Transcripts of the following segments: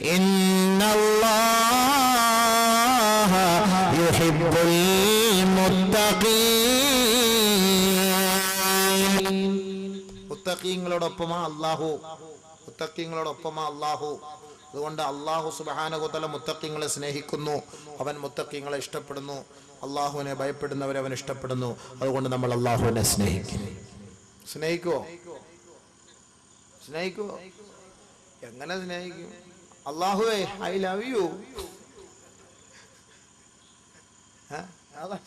ഇന്നല്ലാഹ യുഹിബ്ബുൽ മുത്തഖീൻ. മുത്തഖീങ്ങളോടൊപ്പമാ അല്ലാഹു. മുത്തഖീങ്ങളോടൊപ്പമാ അല്ലാഹു. അതുകൊണ്ട് അള്ളാഹു സുബാനകുതല മുത്തക്കിങ്ങളെ സ്നേഹിക്കുന്നു. അവൻ മുത്തക്കിങ്ങളെ ഇഷ്ടപ്പെടുന്നു. അള്ളാഹുവിനെ ഭയപ്പെടുന്നവരെ അവൻ ഇഷ്ടപ്പെടുന്നു. അതുകൊണ്ട് നമ്മൾ അള്ളാഹുവിനെ സ്നേഹിക്കും. സ്നേഹിക്കുവോ? സ്നേഹിക്കുവോ? എങ്ങനെ സ്നേഹിക്കും? അള്ളാഹുവേ ഐ ലവ് യു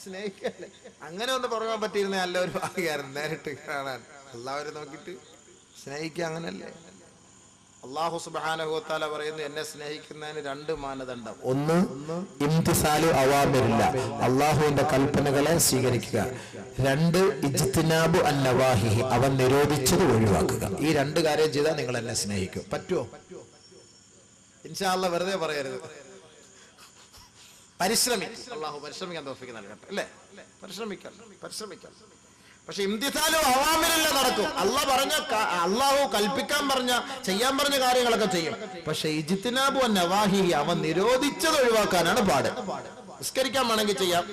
സ്നേഹിക്കല്ലേ? അങ്ങനെ ഒന്ന് പറയാൻ പറ്റിയിരുന്ന നല്ല ഒരു ഭാഗ്യമായിരുന്നു നേരിട്ട് കാണാൻ. എല്ലാവരും നോക്കിയിട്ട് സ്നേഹിക്കുക അങ്ങനല്ലേ? അള്ളാഹു സുബാനഹുത്താല പറയുന്നു എന്നെ സ്നേഹിക്കുന്നതിന് രണ്ട് മാനദണ്ഡം. ഒന്ന് ഇംതിസാലു അവാമില്ല അള്ളാഹുവിന്റെ കൽപ്പനകളെ സ്വീകരിക്കുക. രണ്ട് ഇജ്തിനാബു അന്നവാഹിഹി അവൻ നിരോധിച്ചത് ഒഴിവാക്കുക. ഈ രണ്ട് കാര്യം ചെയ്താൽ നിങ്ങൾ എന്നെ സ്നേഹിക്കും. പറ്റുമോ ഇൻഷാല്ല വെറുതെ പറയരുത്. പരിശ്രമിക്കും അള്ളാഹു പരിശ്രമിക്കാൻ തോഫിക്ക് നൽകട്ടെ അല്ലേ? പരിശ്രമിക്കാം പരിശ്രമിക്കാം. പക്ഷെ ഇന്ത്യത്താലും അവാമിലല്ല നടക്കും. അല്ല പറഞ്ഞ അള്ളാഹു കൽപ്പിക്കാൻ പറഞ്ഞ ചെയ്യാൻ പറഞ്ഞ കാര്യങ്ങളൊക്കെ ചെയ്യും. പക്ഷെ ഇജിത്തിനാബു നവാഹി അവൻ നിരോധിച്ചത് ഒഴിവാക്കാനാണ് പാട്. നിസ്കരിക്കാൻ വേണമെങ്കിൽ ചെയ്യാം.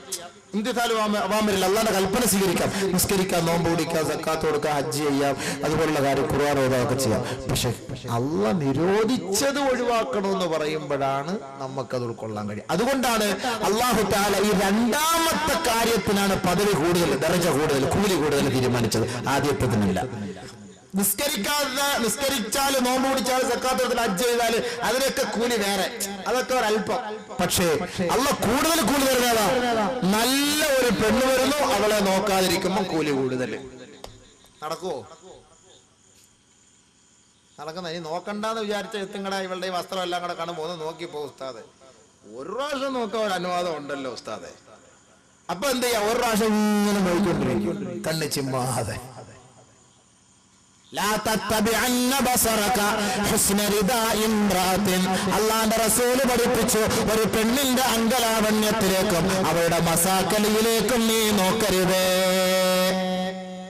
ഇന്ത്യത്താലും അവാമിരല്ല അള്ളാന്റെ കൽപ്പന സ്വീകരിക്കാം. നിസ്കരിക്കാം നോമ്പ് പിടിക്കാം സക്കാത്ത് കൊടുക്കാം ഹജ്ജ് ചെയ്യാം അതുപോലുള്ള കാര്യം ഖുർആൻ ചെയ്യാം. പക്ഷെ അള്ള നിരോധിച്ചത് ഒഴിവാക്കണമെന്ന് പറയുമ്പോഴാണ് നമുക്കത് ഉൾക്കൊള്ളാൻ കഴിയും അതുകൊണ്ടാണ് അള്ളാഹു താല ഈ രണ്ടാമത്തെ കാര്യത്തിനാണ് പദവി കൂടുതൽ ദർജ കൂടുതൽ കൂലി കൂടുതൽ തീരുമാനിച്ചത്. ആദ്യത്തതിനല്ല നിസ്കരിക്കാതെ നിസ്കരിച്ചാൽ നോമ്പ് പിടിച്ചാൽ സക്കാത്ത് കൊടുത്താൽ ഹജ്ജ് ചെയ്താൽ അതിനൊക്കെ കൂലി വേറെ. അതൊക്കെ ഒരല്പം പക്ഷേ അള്ള കൂടുതൽ കൂലി തരുന്നതാ. നല്ല ഒരു പെണ്ണ് വരുന്നു അവളെ നോക്കാതിരിക്കുമ്പോൾ കൂലി കൂടുതൽ നടക്കുവോ? നടക്കുന്ന. ഇനി നോക്കണ്ടെന്ന് വിചാരിച്ച എത്തുങ്ങടാ ഇവളുടെ വസ്ത്രം എല്ലാം കൂടെ കാണുമ്പോൾ ഒന്ന് നോക്കിപ്പോ ഉസ്താദ്. ഒരു പ്രാവശ്യം നോക്കാൻ ഒരു അനുവാദം ഉണ്ടല്ലോ ഉസ്താദെ. അപ്പൊ എന്ത് ചെയ്യാ? ഒരു പ്രാവശ്യം ഇങ്ങനെ നോക്കിക്കൊണ്ടിരിക്കും കണ്ണ് ചിമ്മാതെ. അള്ളാന്റെ റസൂൽ പഠിപ്പിച്ചു ഒരു പെണ്ണിന്റെ അങ്കലാവണ്യത്തിലേക്കും അവരുടെ മസാക്കലിയിലേക്കും നീ നോക്കരുതേ.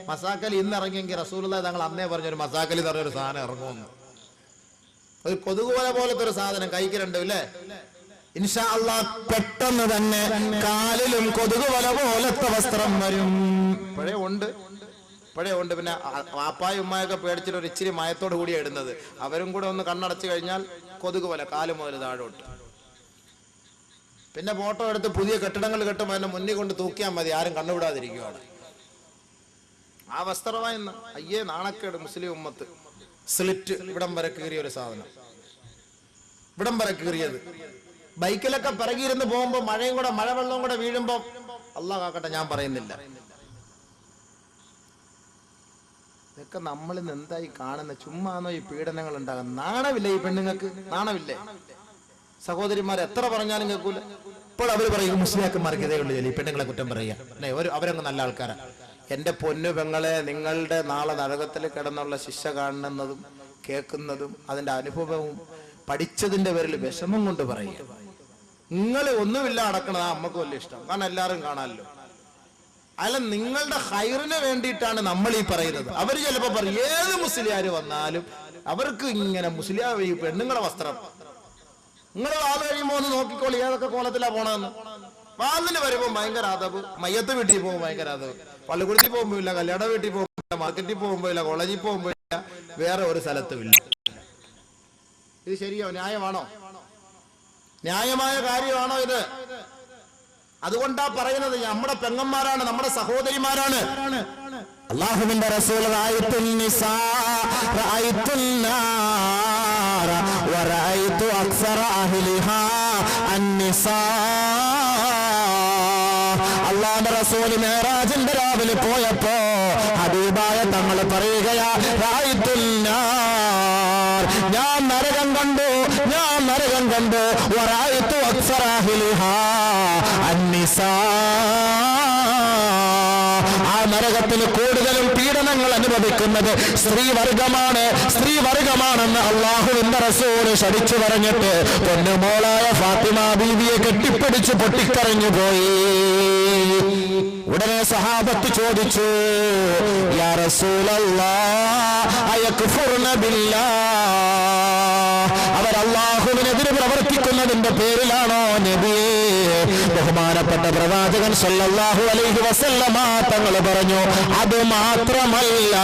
മസാക്കലി ഇന്ന് ഇറങ്ങിയെങ്കിൽ റസൂൽ തങ്ങൾ അന്നേ പറഞ്ഞൊരു മസാക്കലി എന്ന് പറഞ്ഞൊരു സാധനം ഇറങ്ങുമെന്ന് ഒരു കൊതുകുവല പോലത്തെ ഒരു സാധനം കൈക്ക് ഇല്ലേ? ഇൻഷാ അള്ളാ പെട്ടെന്ന് തന്നെ കാലിലും കൊതുകുവല പോലത്തെ വസ്ത്രം വരും. ഇപ്പോഴേ ഉണ്ട്. ഇപ്പോഴേ ഉണ്ട് പിന്നെ വാപ്പായും ഉമ്മായൊക്കെ പേടിച്ചിട്ട് ഒരു ഇച്ചിരി മയത്തോട് കൂടിയാണ് ഇടുന്നത്. അവരും കൂടെ ഒന്ന് കണ്ണടച്ചു കഴിഞ്ഞാൽ കൊതുക് പോലെ കാൽ മുതൽ താഴോട്ട്. പിന്നെ ഫോട്ടോ എടുത്ത് പുതിയ കെട്ടിടങ്ങൾ കെട്ടുമ്പോൾ അതിനെ മുന്നിൽ കൊണ്ട് തൂക്കിയാൽ മതി ആരും കണ്ണുവിടാതിരിക്കുകയാണ് ആ വസ്ത്രമായി അയ്യേ നാണക്കേട് മുസ്ലിം ഉമ്മത്ത്. സ്ലിറ്റ് ഇവിടം വരെ കീറിയ ഒരു സാധനം. ഇവിടം വരെ കീറിയത്. ബൈക്കിലൊക്കെ പിറകിയിരുന്ന് പോകുമ്പോൾ മഴയും കൂടെ മഴവെള്ളവും കൂടെ വീഴുമ്പോൾ അള്ളാഹ് കാക്കട്ടെ ഞാൻ പറയുന്നില്ല. ഇതൊക്കെ നമ്മൾ ഇന്ന് എന്തായി കാണുന്ന ചുമ്മാന്നോ ഈ പീഡനങ്ങൾ ഉണ്ടാകുന്നത് നാണമില്ലേ ഈ പെണ്ണുങ്ങൾക്ക്? നാണമില്ലേ? സഹോദരിമാർ എത്ര പറഞ്ഞാലും കേൾക്കൂല. ഇപ്പോൾ അവർ പറയും മുസ്ലിയാക്കന്മാർക്ക് ഇതേ ഉള്ളൂ ഈ പെണ്ണുങ്ങളെ കുറ്റം പറയുക. ഒരു അവരങ്ങ് നല്ല ആൾക്കാരാണ് എന്റെ പൊന്നു പെങ്ങളെ നിങ്ങളുടെ നാളെ നരകത്തിൽ കിടന്നുള്ള ശിക്ഷ കാണുന്നതും കേൾക്കുന്നതും അതിന്റെ അനുഭവവും പഠിച്ചതിന്റെ പേരിൽ വിഷമം കൊണ്ട് പറയുക. നിങ്ങൾ ഒന്നുമില്ല അടക്കണത് ആ അമ്മയ്ക്ക് വലിയ ഇഷ്ടം. കാരണം എല്ലാവരും കാണാമല്ലോ. അല്ല നിങ്ങളുടെ ഹൈറിന് വേണ്ടിയിട്ടാണ് നമ്മൾ ഈ പറയുന്നത്. അവർ ചിലപ്പോ പറയും ഏത് മുസ്ലിയാർ വന്നാലും അവർക്ക് ഇങ്ങനെ മുസ്ലിയാർ ഈ പെണ്ണുങ്ങളെ വസ്ത്രം. നിങ്ങൾ വാത് കഴിയുമ്പോ ഒന്ന് നോക്കിക്കോളി ഏതൊക്കെ കോലത്തിലാ പോണെന്ന്. വാതിന് വരുമ്പോ ഭയങ്കര അതവ് മയ്യത്ത് വീട്ടിൽ പോകും ഭയങ്കര അതവ് പള്ളിക്കുടത്തിൽ പോകുമ്പോ ഇല്ല കല്യാണ വീട്ടിൽ പോകുമ്പോ ഇല്ല മാർക്കറ്റിൽ പോകുമ്പോ ഇല്ല കോളേജിൽ പോകുമ്പോ ഇല്ല വേറെ ഒരു സ്ഥലത്തും ഇല്ല. ഇത് ശരിയോ? ന്യായമാണോ? ന്യായമായ കാര്യമാണോ ഇത്? അതുകൊണ്ടാ പറയുന്നത് നമ്മുടെ പെങ്ങന്മാരാണ് നമ്മുടെ സഹോദരിമാരാണ്. അള്ളാഹുവിന്റെ റസൂൽ റഅയ്തുൻ നിസാ അക്സറ അന്നിസാ റസൂൽ രാവിലെ ഞാൻ നരകം കണ്ടു ഞാൻ നരകം കണ്ടു. ഒരായത്തു ആ നരകത്തിൽ കൂടുതലും പീഡനങ്ങൾ അനുഭവിക്കുന്നത് സ്ത്രീവർഗമാണ്. സ്ത്രീവർഗമാണെന്ന് അള്ളാഹുവിന്റെ റസൂൽ ശടിച്ചു പറഞ്ഞിട്ട് പൊന്നുമോളായ ഫാത്തിമ ബീവിയെ കെട്ടിപ്പിടിച്ച് പൊട്ടിക്കരഞ്ഞു പോയി ഉടനെ സഹാബത്ത് ചോദിച്ചു യാ റസൂലല്ലാ അള്ളാഹുവിനെതിരെ പ്രവർത്തിക്കുന്നതിന്റെ പേരിലാണോ നബിയേ? ബഹുമാനപ്പെട്ട പ്രവാചകൻ സല്ലല്ലാഹു അലൈഹി വസല്ലമ തങ്ങൾ പറഞ്ഞു അത് മാത്രമല്ല.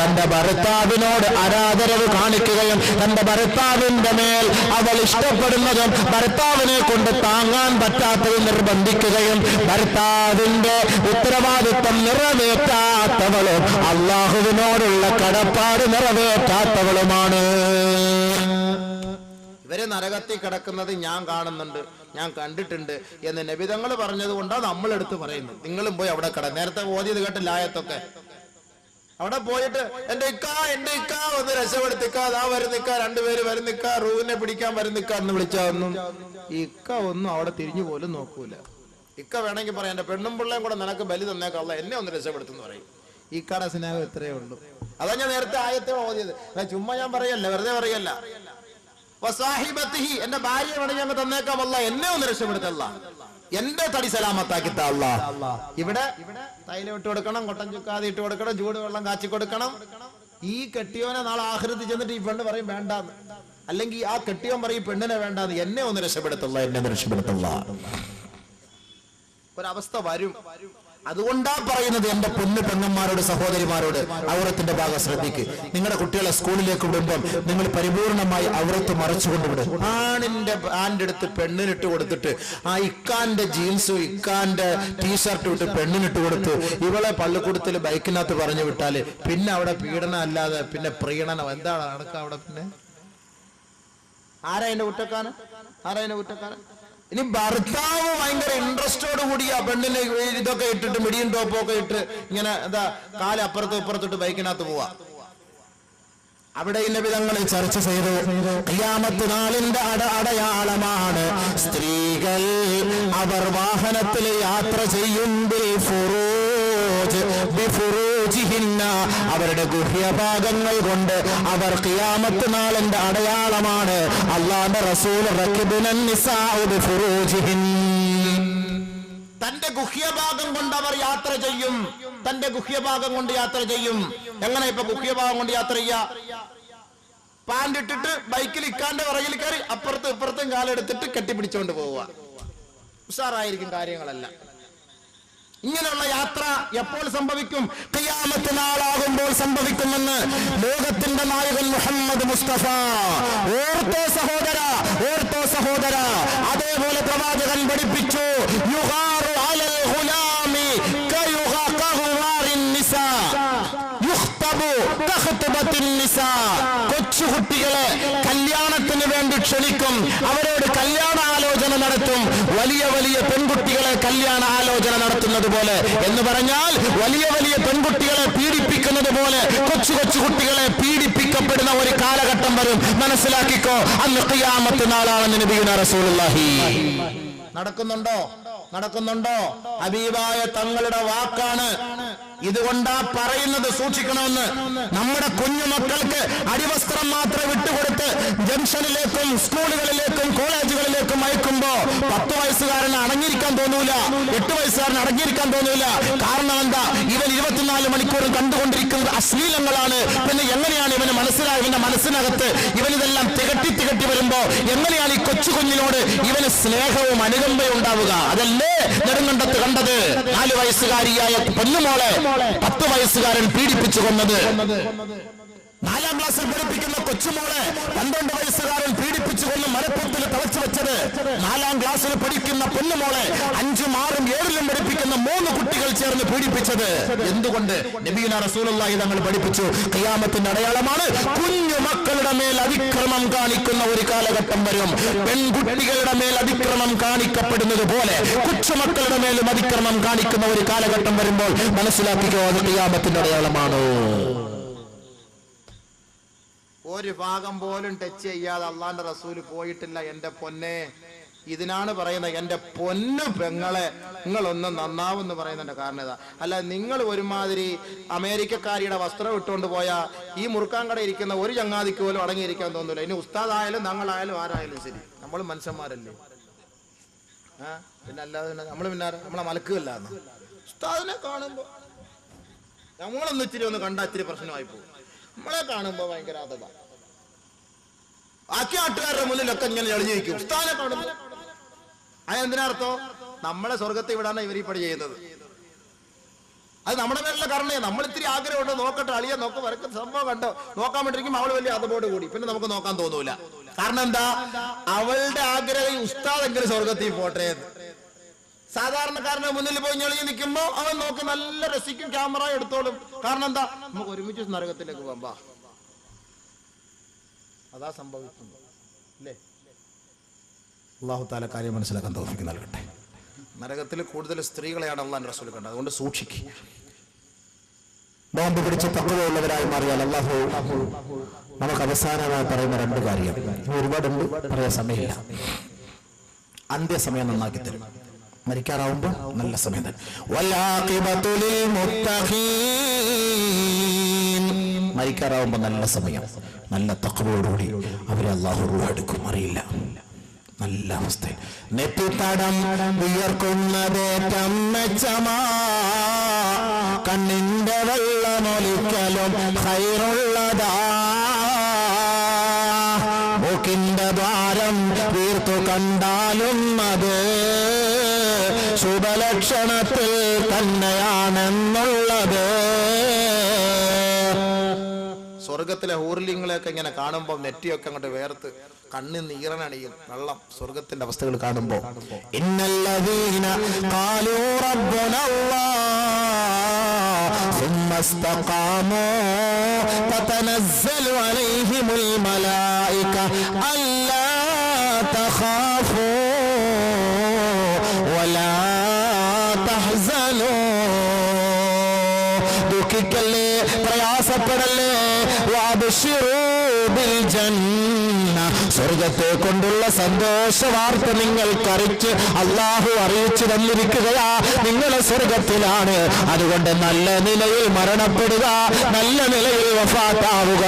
തന്റെ ഭർത്താവിനോട് ആരാധരവ് കാണിക്കുകയും തന്റെ ഭർത്താവിന്റെ മേൽ അവൾ ഇഷ്ടപ്പെടുന്നതും ഭർത്താവിനെ കൊണ്ട് താങ്ങാൻ പറ്റാത്തത് നിർബന്ധിക്കുകയും ഭർത്താവിന്റെ ഉത്തരവാദിത്വം നിറവേറ്റാത്തവളും അള്ളാഹുവിനോടുള്ള കടപ്പാട് നിറവേറ്റാത്തവളുമാണ്. ഇവർ നരകത്തിൽ കിടക്കുന്നത് ഞാൻ കാണുന്നുണ്ട് ഞാൻ കണ്ടിട്ടുണ്ട് എന്ന് നബിതങ്ങൾ പറഞ്ഞത് കൊണ്ടാണ് നമ്മൾ എടുത്ത് പറയുന്നത്. നിങ്ങളും പോയി അവിടെ കിട നേരത്തെ ഓതിയത് കേട്ട് ലായത്തൊക്കെ അവിടെ പോയിട്ട് എന്റെ ഇക്കാ എന്റെ ഇക്കാ ഒന്ന് രക്ഷപ്പെടുത്തിക്ക. അതാ വരുന്നിക്ക രണ്ടുപേര് വരുന്നിക്ക റൂവിനെ പിടിക്കാൻ വരുന്നിക്ക എന്ന് വിളിച്ചാന്നും ഈ ഇക്ക ഒന്നും അവിടെ തിരിഞ്ഞു പോലും നോക്കൂല. ഇക്ക വേണമെങ്കിൽ പറയാം എന്റെ പെണ്ണും പിള്ളേം കൂടെ നിനക്ക് ബലി തന്നേക്കല്ല എന്നെ ഒന്ന് രക്ഷപ്പെടുത്തുന്നു പറയും. ഇക്കാടെ കട സ്നേഹം ഇത്രയേ ഉള്ളൂ. അതാ ഞാൻ നേരത്തെ ആയത്തെ ഓതിയത്. ചുമ്മാ ഞാൻ പറയല്ല വെറുതെ പറയല്ല. എന്റെ ഭാര്യ വേണമെങ്കിൽ അങ്ങ് തന്നേക്കാമല്ല എന്നെ ഒന്ന് രക്ഷപ്പെടുത്തല്ല എന്റെ തടി സലാമത്താക്കി തള്ള ഇവിടെ തൈലം ഇട്ട് കൊടുക്കണം കൊട്ടൻ ചുക്കാതി ഇട്ട് കൊടുക്കണം ചൂട് വെള്ളം കാച്ചി കൊടുക്കണം. ഈ കെട്ടിയോനെ നാളെ ആഹൃതി ചെന്നിട്ട് ഈ പെണ്ണ് പറയും വേണ്ട അല്ലെങ്കിൽ ആ കെട്ടിയോൻ പറയും പെണ്ണിനെ വേണ്ടാന്ന്. എന്നെ ഒന്ന് രക്ഷപ്പെടുത്തല്ല എന്നെ ഒന്ന് രക്ഷപ്പെടുത്തല്ല ഒരവസ്ഥ വരും. അതുകൊണ്ടാ പറയുന്നത് എന്റെ പൊന്നു പെങ്ങന്മാരോട് സഹോദരിമാരോട് ഔറത്തിന്റെ ഭാഗം ശ്രദ്ധിക്ക്. നിങ്ങളുടെ കുട്ടികളെ സ്കൂളിലേക്ക് വിടുമ്പോൾ നിങ്ങൾ പരിപൂർണമായി ഔറത്ത് മറച്ചുകൊണ്ട് വിടും ആണിന്റെ ആന്റെ അടുത്ത് പെണ്ണിനിട്ട് കൊടുത്തിട്ട് ആ ഇക്കാന്റെ ജീൻസും ഇക്കാന്റെ ടീഷർട്ടും ഇട്ട് പെണ്ണിനിട്ട് കൊടുത്തു ഇവളെ പള്ളിക്കൂടത്തിൽ ബൈക്കിനകത്ത് പറഞ്ഞു വിട്ടാൽ പിന്നെ അവിടെ പീഡനം അല്ലാതെ പിന്നെ പ്രീണനം. എന്താണ് നടക്കുക അവിടെ പിന്നെ? ആരാ കുറ്റക്കാരൻ? ആരാ കുറ്റക്കാരൻ? ഇനി ഭർത്താവ് ഭയങ്കര ഇൻട്രസ്റ്റോട് കൂടി ആ ഇതൊക്കെ ഇട്ടിട്ട് മിടിയും ടോപ്പും ഒക്കെ ഇട്ട് ഇങ്ങനെ എന്താ കാൽ അപ്പുറത്തും ഇപ്പുറത്തിട്ട് ബൈക്കിനകത്ത് പോവാ. അവിടെ ഈ നബിതങ്ങൾ ചർച്ച ചെയ്തു. ഖിയാമത്ത് നാളിന്റെ അട അടയാളമാണ്. സ്ത്രീകൾ അവർ വാഹനത്തിൽ യാത്ര ചെയ്യുമ്പോൾ അവരുടെ ഗുഹ്യഭാഗങ്ങൾ കൊണ്ട് അവർ കിയാമത്ത് നാളിന്റെ അടയാളമാണ്. അള്ളാന്റെ റസൂൽ തന്റെ ഗുഹ്യഭാഗം കൊണ്ട് അവർ യാത്ര ചെയ്യും. തന്റെ ഗുഹ്യഭാഗം കൊണ്ട് യാത്ര ചെയ്യും. എങ്ങനെ ഇപ്പൊ ഗുഹ്യഭാഗം കൊണ്ട് യാത്ര ചെയ്യാ? പാന്റ് ഇട്ടിട്ട് ബൈക്കിൽ ഇക്കാന്റെ പുറകിൽ കയറി അപ്പുറത്തും ഇപ്പുറത്തും കാലെടുത്തിട്ട് കെട്ടിപ്പിടിച്ചുകൊണ്ട് പോവുക. ഉഷാറായിരിക്കും കാര്യങ്ങളെല്ലാം. ഇങ്ങനെയുള്ള യാത്ര എപ്പോൾ സംഭവിക്കും? ഖിയാമത്ത് നാളാകുമ്പോൾ സംഭവിക്കുമെന്ന് ലോകത്തിന്റെ നായകൻ മുഹമ്മദ് മുസ്തഫ. ഓർത്തോ സഹോദര ഓർത്തോ സഹോദര. അതേപോലെ പ്രവാചകൻ പഠിപ്പിച്ചു യുഹാറു അലൽ നിസാ കൊച്ചുകുട്ടികളെ കല്യാണത്തിന് വേണ്ടി ക്ഷണിക്കും. നടത്തും വലിയ വലിയ പെൺകുട്ടികളെ കല്യാണ ആലോചന നടത്തുന്നത് പോലെ എന്ന് പറഞ്ഞാൽ വലിയ വലിയ പെൺകുട്ടികളെ പീഡിപ്പിക്കുന്നത് പോലെ കൊച്ചു കൊച്ചു കുട്ടികളെ പീഡിപ്പിക്കപ്പെടുന്ന ഒരു കാലഘട്ടം വരും. മനസ്സിലാക്കിക്കോ അന്ന് ഖിയാമത്ത് നാളാണെന്ന് നബീന റസൂലുള്ളാഹി. നടക്കുന്നുണ്ടോ? നടക്കുന്നുണ്ടോ? ഹബീബായ തങ്ങളുടെ വാക്കാണ്. ഇതുകൊണ്ടാ പറയുന്നത് സൂക്ഷിക്കണമെന്ന് നമ്മുടെ കുഞ്ഞുമക്കൾക്ക് അടിവസ്ത്രം മാത്രം വിട്ടുകൊടുത്ത് ജംഗ്ഷനിലേക്കും സ്കൂളുകളിലേക്കും കോളേജുകളിലേക്കും അയക്കുമ്പോ പത്ത് വയസ്സുകാരന് അടങ്ങിയിരിക്കാൻ തോന്നൂല എട്ട് വയസ്സുകാരന് അടങ്ങിയിരിക്കാൻ തോന്നൂല. കാരണം എന്താ? ഇവൻ ഇരുപത്തിനാല് മണിക്കൂറും കണ്ടുകൊണ്ടിരിക്കുന്നത് അശ്ലീലങ്ങളാണ്. പിന്നെ എങ്ങനെയാണ് ഇവന് മനസ്സിലായി ഇവന്റെ മനസ്സിനകത്ത് ഇവനിതെല്ലാം തികട്ടി തികട്ടി വരുമ്പോ എങ്ങനെയാണ് ഈ കൊച്ചു കുഞ്ഞിനോട് ഇവന് സ്നേഹവും അനുകമ്പയും ഉണ്ടാവുക? അതല്ലേ നെടുങ്കണ്ടത്ത് കണ്ടത് നാല് വയസ്സുകാരിയായ പൊന്നുമോളെ പത്ത് വയസ്സുകാരൻ പീഡിപ്പിച്ചു കൊന്നത്. നാലാം ക്ലാസ്സിൽ പഠിപ്പിക്കുന്ന കൊച്ചുമോളെ പന്ത്രണ്ട് വയസ്സുകാരൻ പീഡിപ്പിച്ചു കൊന്ന് മലപ്പുറത്തിൽ തളച്ചു വെച്ചത്. നാലാം ക്ലാസ്സിൽ പഠിക്കുന്ന പൊന്നുമോളെ അഞ്ചും ആറും ഏഴിലും പഠിപ്പിക്കുന്ന മൂന്ന് കുട്ടികൾ ചേർന്ന് പീഡിപ്പിച്ചത്. എന്തുകൊണ്ട്? നബീന തങ്ങൾ പഠിപ്പിച്ചു. കയ്യാമത്തിന്റെ അടയാളമാണ് കുഞ്ഞു മക്കളുടെ മേൽ അതിക്രമം കാണിക്കുന്ന ഒരു കാലഘട്ടം വരും. പെൺകുട്ടികളുടെ മേൽ അതിക്രമം കാണിക്കപ്പെടുന്നത് പോലെ കൊച്ചുമക്കളുടെ മേലും അതിക്രമം കാണിക്കുന്ന ഒരു കാലഘട്ടം വരുമ്പോൾ മനസ്സിലാക്കിക്കോ അത് കയ്യാമത്തിന്റെ അടയാളമാണ്. ഒരു ഭാഗം പോലും ടച്ച് ചെയ്യാതെ അള്ളാന്റെ റസൂൽ പോയിട്ടില്ല എന്റെ പൊന്നെ. ഇതിനാണ് പറയുന്നത് എന്റെ പൊന്നു പെങ്ങളെ നിങ്ങളൊന്ന് നന്നാവെന്ന് പറയുന്നതിന്റെ കാരണം ഇതാ. അല്ല നിങ്ങൾ ഒരുമാതിരി അമേരിക്കക്കാരിയുടെ വസ്ത്രം ഇട്ടുകൊണ്ട് പോയാൽ ഈ മുറുക്കാൻ കട ഇരിക്കുന്ന ഒരു ചങ്ങാതിക്ക് പോലും അടങ്ങിയിരിക്കാൻ തോന്നില്ല ഇനി ഉസ്താദായാലും ഞങ്ങളായാലും ആരായാലും ശരി. നമ്മൾ മനുഷ്യന്മാരല്ലേ? ആ പിന്നെ അല്ലാതെ നമ്മൾ പിന്നെ നമ്മളെ മലക്കുകയല്ല ഉസ്താദിനെ കാണുമ്പോൾ നമ്മളൊന്ന് ഇച്ചിരി ഒന്ന് കണ്ടാ ഇച്ചിരി പ്രശ്നമായി പോകും. നമ്മളെ കാണുമ്പോൾ ഭയങ്കര അതതാ ബാക്കി നാട്ടുകാരുടെ മുന്നിലൊക്കെ ഇങ്ങനെ എളിഞ്ഞിരിക്കും. ഉസ്താദിനെ കാണുന്നു അതെന്തിനർത്ഥം നമ്മളെ സ്വർഗത്തെ വിടാനാണ് ഇവർ ഈ പണി ചെയ്യുന്നത്. അത് നമ്മുടെ മേലുള്ള കാരണേ നമ്മൾ ഇത്തിരി ആഗ്രഹമുണ്ട്. നോക്കട്ടെ അളിയ നോക്ക വരക്ക്. സംഭവം കണ്ടോ? നോക്കാൻ വേണ്ടിയിരിക്കും അവൾ വലിയ അതുപോട് കൂടി. പിന്നെ നമുക്ക് നോക്കാൻ തോന്നൂല. കാരണം എന്താ? അവളുടെ ആഗ്രഹം ഉസ്താദ് ഉസ്താദെങ്കിലും സ്വർഗത്തിൽ പോട്ടെ സാധാരണക്കാരനെ മുന്നിൽ പോയി ഞെളിഞ്ഞ് നിൽക്കുമ്പോ അവൻ നോക്ക് നല്ല രസിക്കും ക്യാമറ എടുത്തോളും. കാരണം എന്താ? നമുക്ക് ഒരുമിച്ച് നരകത്തിലേക്ക് പോകാം. അതാ സംഭവിക്കുന്നു അല്ലേ? അള്ളാഹു താല കാര്യം മനസ്സിലാക്കാൻ തോഫിക്ക് നൽകട്ടെ. നരകത്തിൽ കൂടുതൽ സ്ത്രീകളെയാണ് അള്ളാൻ റസൂൽ കണ്ടത്. അതുകൊണ്ട് സൂക്ഷിക്കുക നോമ്പ് പിടിച്ച് തക്കവയുള്ളവരായി മാറിയാൽ അള്ളാഹു നമുക്ക് അവസാനമായി പറയുന്ന രണ്ട് കാര്യം. ഒരുപാടുണ്ട്. പറയാൻ സമയമില്ല. അന്ത്യസമയം നന്നാക്കി തരും. മരിക്കാറാവുമ്പോൾ നല്ല സമയം തരും മരിക്കാറാവുമ്പോൾ നല്ല സമയം. നല്ല തക്കവയോടുകൂടി അവരെ അള്ളാഹു എടുക്കും. അറിയില്ല. നല്ല അവസ്ഥ നെറ്റിത്തടം വിയർക്കുന്നതേറ്റം മെച്ചമാ. കണ്ണിന്റെ വെള്ളമൊലിക്കലും ഹൈറുള്ളതാ സ്വർഗത്തിലെ ഹൂർലിങ്ങളെയൊക്കെ ഇങ്ങനെ കാണുമ്പോൾ നെറ്റിയൊക്കെ അങ്ങോട്ട് വേർത്ത് കണ്ണിൽ നീറനണിയും വെള്ളം സ്വർഗത്തിന്റെ അവസ്ഥകൾ കാണുമ്പോ ഇന്നല്ലദീന ഖാലൂ റബ്ബുനല്ലാഹ് ثم استقاموا تتنزل عليهم الملائكة ألا تخافوا ولا تحزنوا ദുഃഖിക്കല്ലേ പ്രയാസപ്പെടല്ലേ വാബിഷിറൂ ബിൽ ജന്ന. സ്വർഗത്തെ കൊണ്ടുള്ള സന്തോഷ വാർത്ത നിങ്ങൾക്കറിച്ച് അള്ളാഹു അറിയിച്ചു തന്നിരിക്കുകയാ. നിങ്ങളെ സ്വർഗത്തിലാണ്. അതുകൊണ്ട് നല്ല നിലയിൽ മരണപ്പെടുക നല്ല നിലയിൽ വഫാത്താവുക.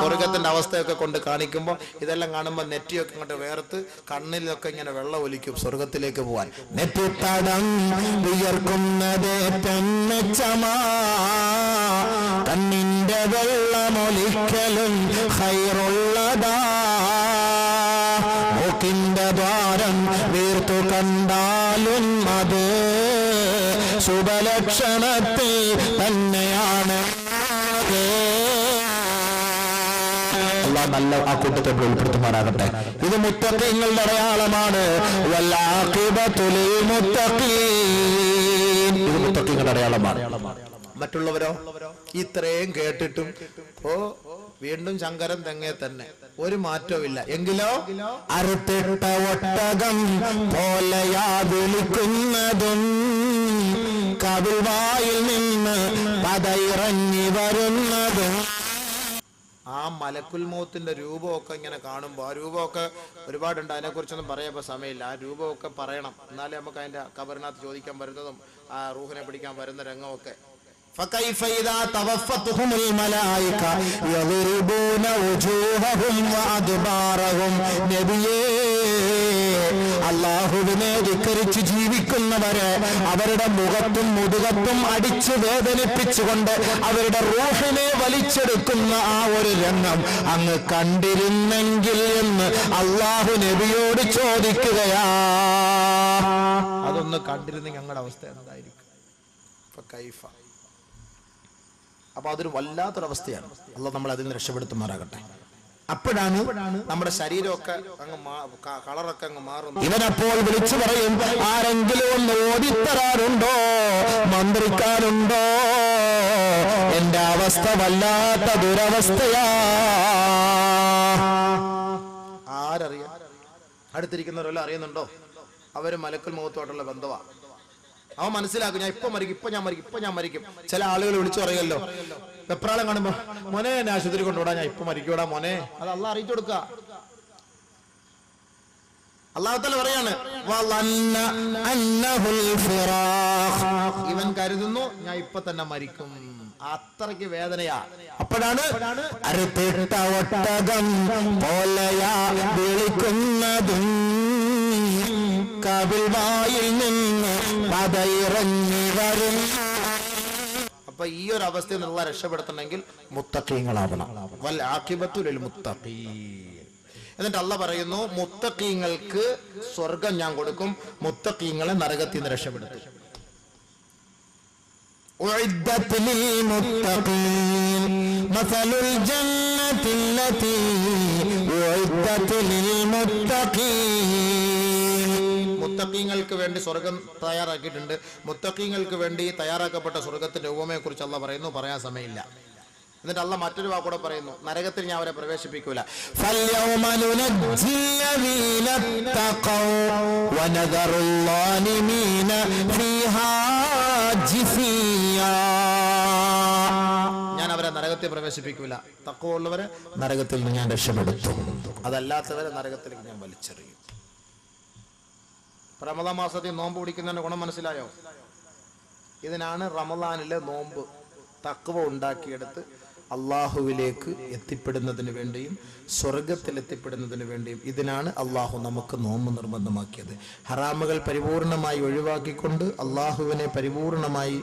സ്വർഗത്തിന്റെ അവസ്ഥയൊക്കെ കൊണ്ട് കാണിക്കുമ്പോൾ ഇതെല്ലാം കാണുമ്പോൾ നെറ്റിയൊക്കെ ഇങ്ങോട്ട് വേർത്ത് കണ്ണിലൊക്കെ ഇങ്ങനെ വെള്ളം ഒലിക്കും സ്വർഗത്തിലേക്ക് പോവാൻ. നെറ്റിത്തടം ഉയർക്കുന്നതേറ്റം മെച്ചമാ. കണ്ണിന്റെ വെള്ളമൊലിക്കലും ഹൈറുള്ളതാ. ദ്വാരം വീർത്തു കണ്ടാലും അത് ശുഭലക്ഷണത്തിൽ തന്നെയാണ്. നല്ല ആ കൂട്ടത്തെ ഉൾപ്പെടുത്തുമാറാകട്ടെ. ഇത് മുത്തഖീങ്ങളുടെ അടയാളമാണ്. ഇത് അടയാളമാണ്. മറ്റുള്ളവരോ? ഇത്രയും കേട്ടിട്ടും ഓ വീണ്ടും ശങ്കരൻ തെങ്ങേ തന്നെ. ഒരു മാറ്റവും ഇല്ല എങ്കിലോ? അറുത്തിട്ട ഒട്ടകം പോലെയാ വിളിക്കുന്നതും കവിൾവായിൽ നിന്ന് പതയിറങ്ങി വരുന്നതും. ആ മലക്കുൽ മൗത്തിന്റെ രൂപമൊക്കെ ഇങ്ങനെ കാണുമ്പോൾ ആ രൂപമൊക്കെ ഒരുപാടുണ്ട്. അതിനെക്കുറിച്ചൊന്നും പറയാൻ ഇപ്പൊ സമയമില്ല. ആ രൂപമൊക്കെ പറയണം. എന്നാലേ നമുക്ക് അതിന്റെ കബറിനകത്ത് ചോദിക്കാൻ വരുന്നതും ആ റൂഹിനെ പിടിക്കാൻ വരുന്ന രംഗമൊക്കെ. فكيف إذا توفتهم الملائكة يضربون وجوههم وأدبارهم നബിയേ അള്ളാഹുവിനെ ധിക്കരിച്ച് ജീവിക്കുന്നവരെ അവരുടെ മുഖത്തും മുതുകത്തും അടിച്ച് വേദനിപ്പിച്ചുകൊണ്ട് അവരുടെ റൂഹിനെ വലിച്ചെടുക്കുന്ന ആ ഒരു രംഗം അങ്ങ് കണ്ടിരുന്നെങ്കിൽ എന്ന് അള്ളാഹു നബിയോട് ചോദിക്കുകയാ അതൊന്ന് കണ്ടിരുന്നെങ്കിൽ ഞങ്ങളുടെ അവസ്ഥ എന്തായിരിക്കും ഇപ്പൊ കൈഫ അപ്പൊ അതൊരു വല്ലാത്തൊരവസ്ഥയാണ്. അല്ല നമ്മൾ അതിൽ നിന്ന് രക്ഷപ്പെടുത്തുമാറാകട്ടെ. അപ്പോഴാണ് നമ്മുടെ ശരീരമൊക്കെ അങ്ങ് കളറൊക്കെ അങ്ങ് മാറുന്നു ഇവനപ്പോൾ വിളിച്ചു പറയും ആരെങ്കിലും ഒന്ന് ഓടിത്തരാറുണ്ടോ മന്ത്രിക്കാനുണ്ടോ? എന്റെ അവസ്ഥ വല്ലാത്ത ദുരവസ്ഥയാ. ആരറിയാം? അടുത്തിരിക്കുന്നവരെല്ലാം അറിയുന്നുണ്ടോ? അവർ മലക്കൽ മുഖത്തോട്ടുള്ള ബന്ധമാ അവൻ മനസ്സിലാക്കും ഞാൻ ഇപ്പൊ മരിക്കും ഇപ്പൊ ഞാൻ മരിക്കും ഇപ്പൊ ഞാൻ മരിക്കും. ചില ആളുകൾ വിളിച്ചു പറയുമല്ലോ വെപ്രാളം കാണുമ്പോ മോനെ എന്നെ ആശുപത്രി കൊണ്ടുവിടാ ഞാൻ ഇപ്പൊ മരിക്കൂടാ മോനെ. അത് അല്ല അറിയിച്ചു കൊടുക്ക. അള്ളാഹത്തല പറയാണ്. ഇവൻ കരുതുന്നു ഞാൻ ഇപ്പൊ തന്നെ മരിക്കും. അത്രയ്ക്ക് വേദനയാ. അപ്പോഴാണ് അരുത്തിട്ട ഒട്ടകം പോലെയാ വിളിക്കുന്നതും. കവിൾവായിൽ നിന്ന് പതയിറങ്ങി വരും അപ്പൊ അപ്പൊ ഈ ഒരു അവസ്ഥയിൽ നിന്നുള്ള രക്ഷപ്പെടുത്തണമെങ്കിൽ മുത്തക്കീങ്ങളാവണം വൽ ആഖിബത്തുൽ മുത്തഖീൻ എന്നിട്ട് അല്ല പറയുന്നു മുത്തക്കീങ്ങൾക്ക് സ്വർഗം ഞാൻ കൊടുക്കും മുത്തക്കീങ്ങളെ നരകത്തിൽ നിന്ന് രക്ഷപ്പെടുത്തും أعدت للمتقين مثل الجنة التي أعدت للمتقين മുത്തക്കീങ്ങൾക്ക് വേണ്ടി സ്വർഗം തയ്യാറാക്കിയിട്ടുണ്ട്. മുത്തക്കീങ്ങൾക്ക് വേണ്ടി തയ്യാറാക്കപ്പെട്ട സ്വർഗത്തിന്റെ ഉപമയെക്കുറിച്ച് അല്ല പറയുന്നു പറയാൻ സമയമില്ല. എന്നിട്ട് അല്ല മറ്റൊരു വാക്കൂടെ പറയുന്നു നരകത്തിൽ ഞാൻ അവരെ പ്രവേശിപ്പിക്കൂല. ഞാൻ അവരെ നരകത്തിൽ പ്രവേശിപ്പിക്കൂല. തക്കവുള്ളവരെ നരകത്തിൽ നിന്ന് ഞാൻ രക്ഷപ്പെടുത്തും. അതല്ലാത്തവരെ നരകത്തിലേക്ക് ഞാൻ വലിച്ചെറിയും. റമദാ മാസത്തിൽ നോമ്പ് പിടിക്കുന്നതിന്റെ ഗുണം മനസ്സിലായോ? ഇതിനാണ് റമദാനിലെ നോമ്പ് തക്കവ ഉണ്ടാക്കിയെടുത്ത് അള്ളാഹുവിലേക്ക് എത്തിപ്പെടുന്നതിന് വേണ്ടിയും സ്വർഗത്തിൽ എത്തിപ്പെടുന്നതിന് വേണ്ടിയും ഇതിനാണ് അള്ളാഹു നമുക്ക് നോമ്പ് നിർബന്ധമാക്കിയത്. ഹറാമുകൾ പരിപൂർണമായി ഒഴിവാക്കിക്കൊണ്ട് അള്ളാഹുവിനെ പരിപൂർണമായി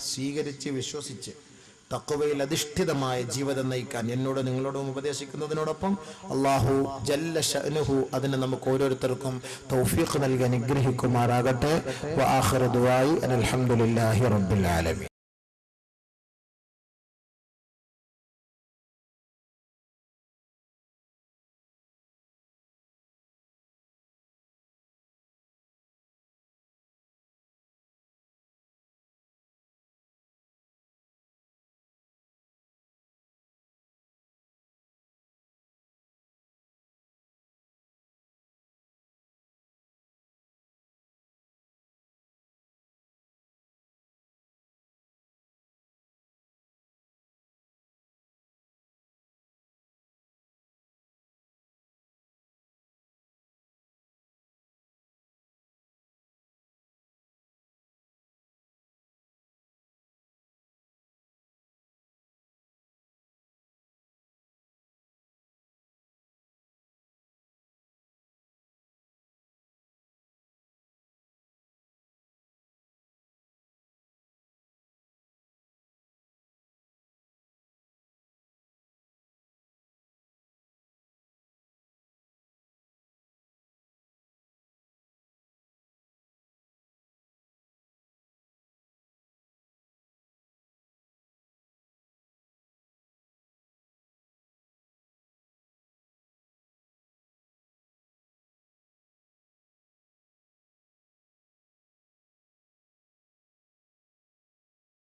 സ്വീകരിച്ച് വിശ്വസിച്ച് തക്കവയിൽ അധിഷ്ഠിതമായ ജീവിതം നയിക്കാൻ എന്നോട് നിങ്ങളോടും ഉപദേശിക്കുന്നതിനോടൊപ്പം അള്ളാഹു ജല്ല ഷഅ്നുഹു അതിന് നമുക്ക് ഓരോരുത്തർക്കും തൗഫീഖ് നൽകി അനുഗ്രഹിക്കുമാറാകട്ടെ. വ ആഖിറു